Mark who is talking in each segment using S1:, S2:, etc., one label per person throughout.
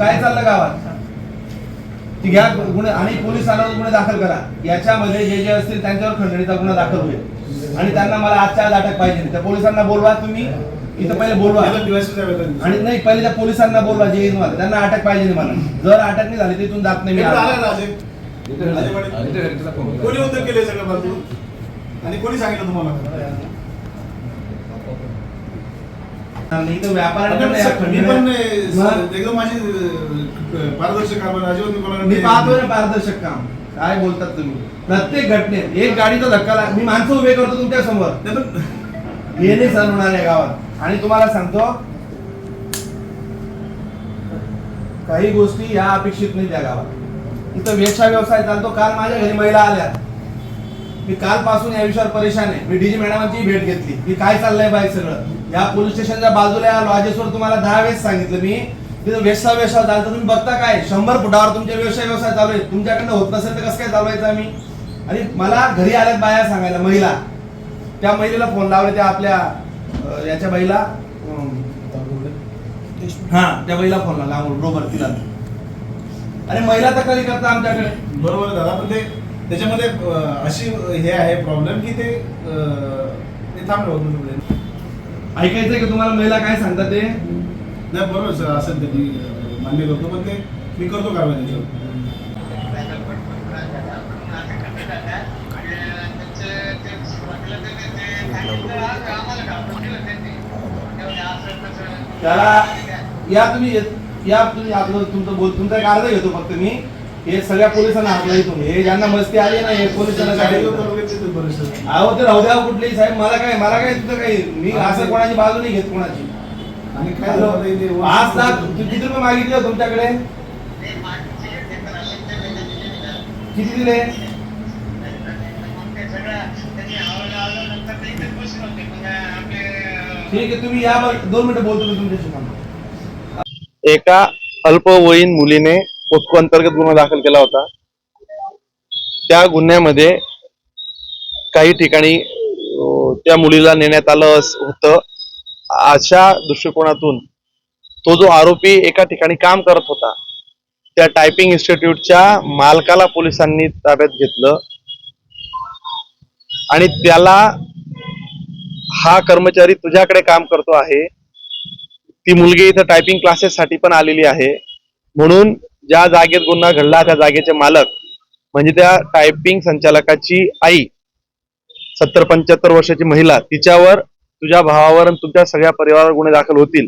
S1: काय चाललं गावात? ती घ्या गुन्हे आणि पोलिसांना गुन्हे दाखल करा. याच्यामध्ये जे जे असतील त्यांच्यावर खंडणीचा गुन्हा दाखल होईल. आणि त्यांना मला आजच्या आज अटक पाहिजे. त्या पोलिसांना बोलवा तुम्ही. इथं पहिले बोलवा. आणि नाही पहिले त्या पोलिसांना बोलवा जे येईल मला त्यांना अटक पाहिजे नाही मला. जर अटक नाही झाली तिथून जात नाही.
S2: कोणी उद्योग केले सगळं आणि कोणी सांगितलं तुम्हाला?
S1: व्यापाऱ्यांकडे या
S2: एकदम माझी पारदर्शक अजिबात मी
S1: पाहतोय ना पारदर्शक काम. काय बोलतात तुम्ही? प्रत्येक घटनेत एक गाडीचा धक्का लाग- मी माणसं उभे करतो
S2: तुमच्यासमोर.
S1: हे नाही सण होणार आहे गावात. आणि तुम्हाला सांगतो काही गोष्टी या अपेक्षित नाही त्या गावात. इथं वेश्या व्यवसाय चालतो. काल माझ्या घरी महिला आल्या. मी कालपासून या विषयावर परेशान आहे. मी डीजी मॅडमांची भेट घेतली. की काय चाललंय बाई सगळं? या पोलीस स्टेशनच्या बाजूला या लॉजेसवर तुम्हाला दहा वेळेस सांगितलं मी. तिथं व्यवसाय व्यवसाय तर तुम्ही बघता काय? शंभर फुटावर तुमचे व्यवसाय व्यवसाय चालू आहे तुमच्याकडनं होत नसेल तर कसं काय चालवायचं आम्ही? आणि मला घरी आल्यात बाया सांगायला महिला. त्या महिलेला फोन लावले त्या आपल्या याच्या बाईला. हा त्या बाईला फोन लावला. बरोबर तिला अरे महिला तक्रारी करता आमच्याकडे.
S2: बरोबर दादा पण ते त्याच्यामध्ये अशी हे आहे प्रॉब्लेम की ते थांबलं
S1: ऐकायचंय का तुम्हाला? महिला काय सांगतात ते?
S2: नाही बरोबर सर असेल ते मी मान्य करतो पण ते मी करतो कारवाई त्याच्यावर.
S1: त्याला या तुम्ही या तुम्ही आपलं तुमचं बोल तुमचा एक अर्ज घेतो फक्त मी. हे सगळ्या पोलिसांना हाकला इथून हे ज्यांना मस्ती आली ना हे पोलिसांना काय. अहो ते राहू द्या कुठलेही साहेब. मला काय मला काय तुझं काही? मी असं कोणाची बाजू नाही घेत कोणाची.
S2: आणि काय
S1: लाख तू किती रुपये मागितले हो तुमच्याकडे? किती दिले? ठीक आहे तुम्ही या दोन मिनिटं बोलतो तुमच्याशी.
S3: एका अल्पवयीन मुलीने पोस्को अंतर्गत गुन्हा दाखल केला होता. त्या गुन्ह्यामध्ये काही ठिकाणी त्या मुलीला नेण्यात आलं होतं. अशा दृष्टिकोनातून तो जो आरोपी एका ठिकाणी काम करत होता त्या टायपिंग इन्स्टिट्यूटच्या मालकाला पोलिसांनी ताब्यात घेतलं. आणि त्याला हा कर्मचारी तुझ्याकडे काम करतो आहे. ती मुलगी इथं टायपिंग क्लासेस साठी पण आलेली आहे. म्हणून ज्या जागेत गुन्हा घडला त्या जागेचे मालक म्हणजे त्या टायपिंग संचालकाची आई सत्तर पंच्याहत्तर वर्षाची महिला तिच्यावर तुझ्या भावावर आणि तुमच्या सगळ्या परिवारावर गुन्हे दाखल होतील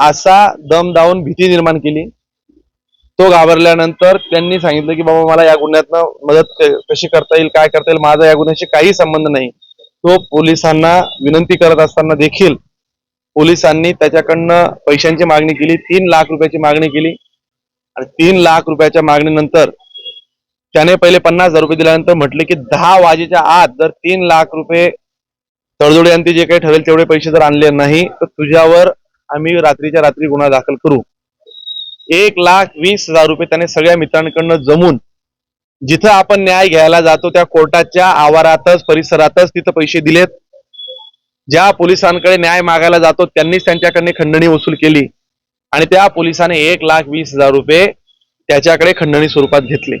S3: असा दम दावून भीती निर्माण केली. तो घाबरल्यानंतर त्यांनी सांगितलं की बाबा मला या गुन्ह्यातनं मदत कशी करता येईल काय करता येईल माझा या गुन्ह्याशी काही संबंध नाही. तो पोलिसांना विनंती करत असताना देखील पोलिसांनी त्याच्याकडनं पैशांची मागणी केली तीन लाख रुपयाची मागणी केली. आणि तीन लाख रुपयाच्या मागणीनंतर त्याने पहिले पन्नास हजार रुपये दिल्यानंतर म्हटले की दहा वाजेच्या आत जर तीन लाख रुपये तडजोड यांनी जे काही ठरेल तेवढे पैसे जर आणले नाही तर तुझ्यावर आम्ही रात्रीच्या रात्री गुन्हा दाखल करू. एक लाख वीस हजार रुपये त्याने सगळ्या मित्रांकडनं जमून जिथं आपण न्याय घ्यायला जातो त्या कोर्टाच्या आवारातच परिसरातच तिथं पैसे दिलेत. ज्या पोलिसांकडे न्याय मागायला जातो त्यांनीच त्यांच्याकडे खंडणी वसूल केली. आणि त्या पोलिसाने एक लाख वीस हजार रुपये त्याच्याकडे खंडणी स्वरूपात घेतले.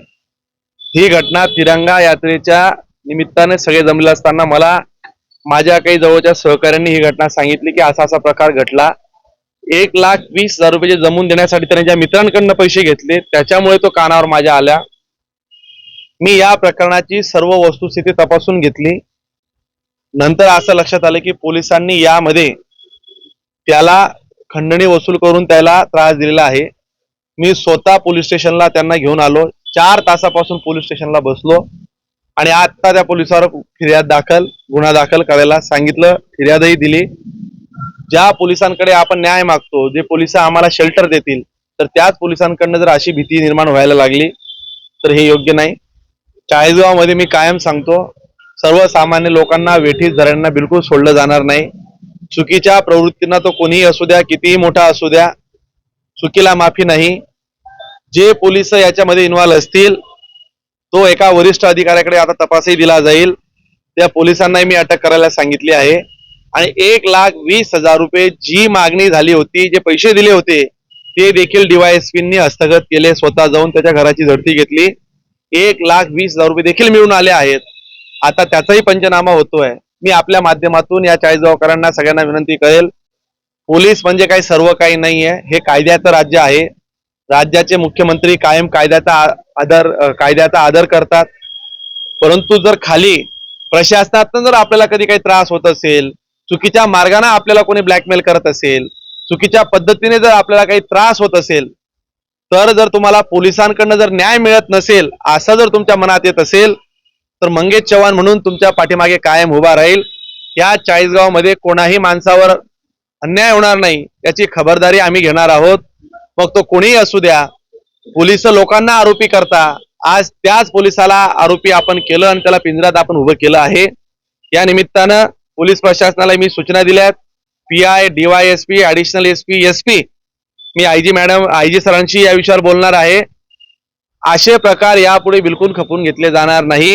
S3: ही घटना तिरंगा यात्रेच्या निमित्ताने सगळे जमले असताना मला माझ्या काही जवळच्या सहकाऱ्यांनी ही घटना सांगितली की असा असा प्रकार घडला. एक लाख वीस हजार रुपये जमून देण्यासाठी त्याने ज्या मित्रांकडनं पैसे घेतले त्याच्यामुळे तो कानावर माझ्या आल्या. मी या प्रकरणाची सर्व वस्तुस्थिती तपासून घेतली. नंतर असं लक्षात आलं की पोलिसांनी यामध्ये त्याला खंडणी वसूल करून त्याला त्रास दिलेला आहे. मी स्वतः पोलीस स्टेशनला त्यांना घेऊन आलो. चार तासापासून पोलीस स्टेशनला बसलो. आणि आता त्या पोलिसावर फिर्याद दाखल गुन्हा दाखल करायला सांगितलं फिर्यादही दिली. ज्या पोलिसांकडे आपण न्याय मागतो जे पोलीस आम्हाला शेल्टर देतील तर त्याच पोलिसांकडनं जर अशी भीती निर्माण व्हायला लागली तर हे योग्य नाही. चाळीसगावमध्ये मी कायम सांगतो सर्वसामान्य लोकांना वेठीस धरांना बिलकुल सोडलं जाणार नाही. चुकीच्या प्रवृत्तींना तो कोणीही असू द्या कितीही मोठा असू द्या चुकीला माफी नाही. जे पोलीस याच्यामध्ये इन्व्हॉल्व असतील तो एका वरिष्ठ अधिकाऱ्याकडे आता तपासही दिला जाईल. त्या पोलिसांनाही मी अटक करायला सांगितली आहे. आणि एक लाख वीस हजार रुपये जी मागणी झाली होती जे पैसे दिले होते ते देखील डीवायएसपींनी हस्तगत केले स्वतः जाऊन त्याच्या घराची झडती घेतली. एक लाख वीस हजार रुपये देखील मिळून आले आहेत. आता त्याचाही पंचनामा होतोय. मी आपल्या माध्यमातून या चाळीसगावकरांना सगळ्यांना विनंती करेल पोलीस म्हणजे काही सर्व काही नाहीये हे कायद्याचं राज्य आहे. राज्याचे मुख्यमंत्री कायम कायद्याचा आदर कायद्याचा आदर करतात. परंतु जर खाली प्रशासनातून जर आपल्याला कधी काही त्रास होत असेल चुकीच्या मार्गाने आपल्याला कोणी ब्लॅकमेल करत असेल चुकीच्या पद्धतीने जर आपल्याला काही त्रास होत असेल तर जर तुम्हाला पोलिसांकडनं जर न्याय मिळत नसेल असं जर तुमच्या मनात येत असेल तर मंगेश चव्हाण म्हणून तुमच्या पाठीमागे कायम उभा राहील. या चाळीसगावमध्ये कोणाही माणसावर अन्याय होणार नाही याची खबरदारी आम्ही घेणार आहोत. मग तो कोणीही असू द्या पोलीस लोकांना आरोपी करता आज त्याच पोलिसाला आरोपी आपण केलं आणि त्याला पिंजऱ्यात आपण उभं केलं आहे. या निमित्तानं पोलीस प्रशासनाला मी सूचना दिल्यात. P I DYSP additional S P me IG madam IG सरांशी या विषयावर बोलणार आहे. असे प्रकार यापुढे बिलकुल खपून घेतले जाणार नाही.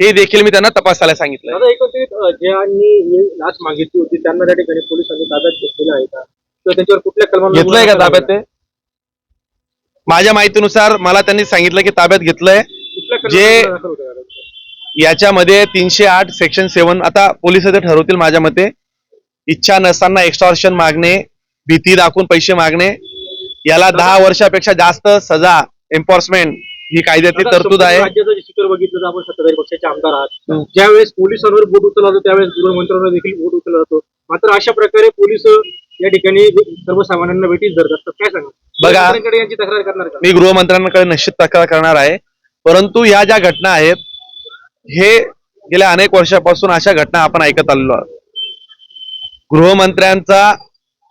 S3: हे देखील मी त्यांना तपासायला सांगितलं
S4: दादा एकत्रित अ, ज्यांनी ही लाच मागितली होती त्यांना त्या ठिकाणी पोलिसांनी ताब्यात घेतलेलं आहे का? किंवा त्यांच्यावर कुठल्या कलमांना
S3: घेतलंय का
S4: गुन्हा
S3: ताब्यात ते? माझ्या माहितीनुसार मला त्यांनी सांगितलं की ताब्यात घेतलंय.
S4: कुठल्या
S3: जे-
S4: गुन्हा दाखल होता का त्यांच्यावर?
S3: याच्यामध्ये तीनशे आठ सेक्शन सेवन आता पोलीस ते ठरवतील माझ्या मते. इच्छा नसताना एक्स्टॉर्शन मागणे भीती दाखवून पैसे मागणे याला दहा वर्षापेक्षा जास्त सजा एन्फोर्समेंट ही कायद्यातली तरतूद आहे.
S4: राज्याचं बघितलं तर आपण सत्ताधारी पक्षाचे आमदार आहात. ज्यावेळेस पोलिसांवर बोट उचलला जातो त्यावेळेस गृहमंत्र्यांवर देखील बोट उचलला जातो. मात्र अशा प्रकारे पोलीस या ठिकाणी सर्वसामान्यांना भेटीस धरत असतात काय सांगा
S3: बघा.
S4: यांची तक्रार करणार का?
S3: मी गृहमंत्र्यांकडे निश्चित तक्रार करणार आहे. परंतु ह्या ज्या घटना आहेत हे गेल्या अनेक वर्षापासून अशा घटना आपण ऐकत आलेलो आहोत. गृहमंत्र्यांचा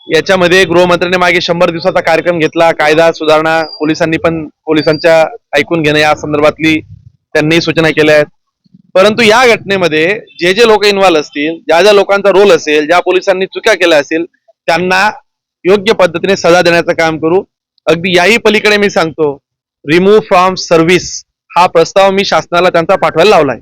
S3: याच्यामध्ये गृहमंत्र्यांनी मागे शंभर दिवसाचा कार्यक्रम घेतला. कायदा सुधारणा पोलिसांनी पण पोलिसांच्या ऐकून घेणं या संदर्भातली त्यांनी सूचना केल्या आहेत. परंतु या घटनेमध्ये जे जे लोक इन्व्हॉल्व असतील ज्या ज्या लोकांचा रोल असेल ज्या पोलिसांनी चुक्या केल्या असेल त्यांना योग्य पद्धतीने सजा देण्याचं काम करू. अगदी याही पलीकडे मी सांगतो रिमूव्ह फ्रॉम सर्व्हिस हा प्रस्ताव मी शासनाला त्यांचा पाठवायला लावलाय.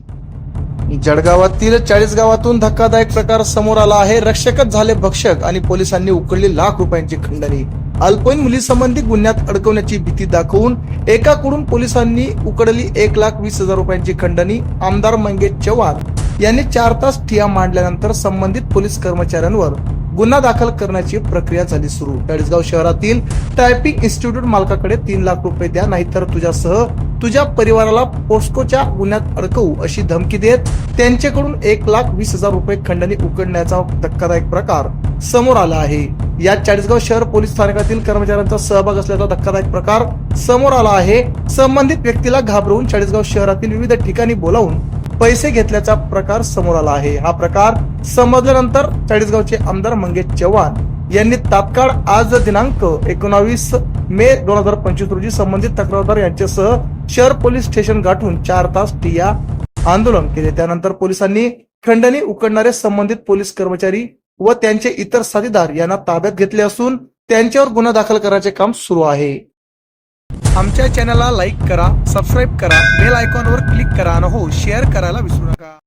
S5: जळगावातील चाळीस गावातून धक्कादायक प्रकार समोर आला आहे. रक्षकच झाले भक्षक आणि पोलिसांनी उकळली लाख रुपयांची खंडणी. अल्पवयीन मुलीसंबंधी गुन्ह्यात अडकवण्याची भीती दाखवून एकाकडून पोलिसांनी उकडली एक लाख वीस हजार रुपयांची खंडणी. आमदार मंगेश चव्हाण यांनी चार तास ठिया मांडल्यानंतर संबंधित पोलीस कर्मचाऱ्यांवर गुन्हा दाखल करण्याची प्रक्रिया झाली सुरू. चाळीसगाव शहरातील टायपिंग इन्स्टिट्यूट मालकाकडे तीन लाख रुपये द्या नाहीतर तुझ्यासह तुझ्या परिवाराला पोस्कोच्या गुन्ह्यात अडकवू अशी धमकी देत त्यांच्याकडून एक लाख वीस हजार रुपये खंडणी उकडण्याचा धक्कादायक प्रकार समोर आला आहे. या चाळीसगाव शहर पोलीस स्थानकातील कर्मचाऱ्यांचा सहभाग असल्याचा धक्कादायक प्रकार समोर आला आहे. संबंधित व्यक्तीला घाबरवून चाळीसगाव शहरातील विविध ठिकाणी बोलावून पैसे घेतल्याचा प्रकार समोर आला आहे. हा प्रकार समजल्यानंतर चाळीसगावचे आमदार मंगेश चव्हाण यांनी तात्काळ आज दिनांक एकोणावीस मे दोन हजार पंचवीस रोजी संबंधित तक्रारदार यांच्यासह शहर पोलीस स्टेशन गाठून चार तास टिया आंदोलन केले. त्यानंतर पोलिसांनी खंडणी उकडणारे संबंधित पोलीस कर्मचारी व त्यांचे इतर साथीदार यांना ताब्यात घेतले असून त्यांच्यावर गुन्हा दाखल करण्याचे काम सुरू आहे. आमच्या चॅनलला लाईक करा सबस्क्राईब करा बेल आयकॉनवर क्लिक करा आणि हो शेअर करायला विसरू नका.